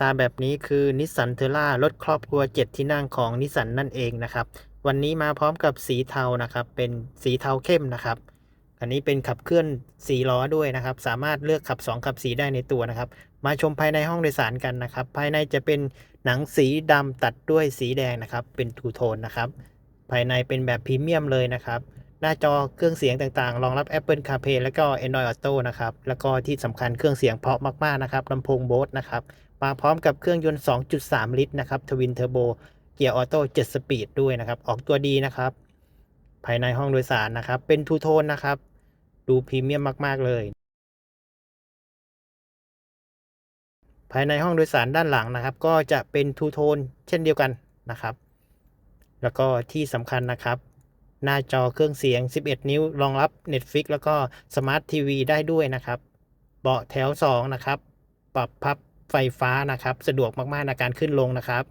ตาแบบนี้คือนิสสันเทอร่ารถครอบครัว 7 ที่นั่งของนิสสันนั่นเองนะครับ วันนี้มาพร้อมกับสีเทานะครับ เป็นสีเทาเข้มนะครับ อันนี้เป็นขับเคลื่อน4ล้อด้วยนะครับ สามารถเลือกขับ 2 ขับ4ได้ในตัวนะครับ มาชมภายในห้องโดยสารกันนะครับ ภายในจะเป็นหนังสีดำตัดด้วยสีแดงนะครับ เป็นทูโทนนะครับ ภายในเป็นแบบพรีเมียมเลยนะครับ หน้าจอเครื่องเสียงต่างๆ รองรับ Apple CarPlay แล้วก็ Android Auto นะครับ แล้วก็ที่สำคัญเครื่องเสียงเพราะมากๆนะครับลำโพงโบสนะครับ มาพร้อมกับเครื่องยนต์ 2.3 ลิตรนะครับทวินเทอร์โบเกียร์ออโต้7สปีดด้วยนะครับ ออกตัวดีนะครับ ภายในห้องโดยสารนะครับ เป็นทูโทนนะครับ ดูพรีเมียมมาก ๆ เลย ภายในห้องโดยสารด้านหลังนะครับ ก็จะเป็นทูโทนเช่นเดียวกันนะครับ แล้วก็ที่สำคัญนะครับ หน้าจอเครื่องเสียง 11 นิ้ว รองรับ Netflix แล้วก็สมาร์ททีวีได้ด้วยนะครับ เบาะแถว 2 นะครับ ปรับพับไฟฟ้านะครับ สะดวกมากๆในการขึ้นลงนะครับ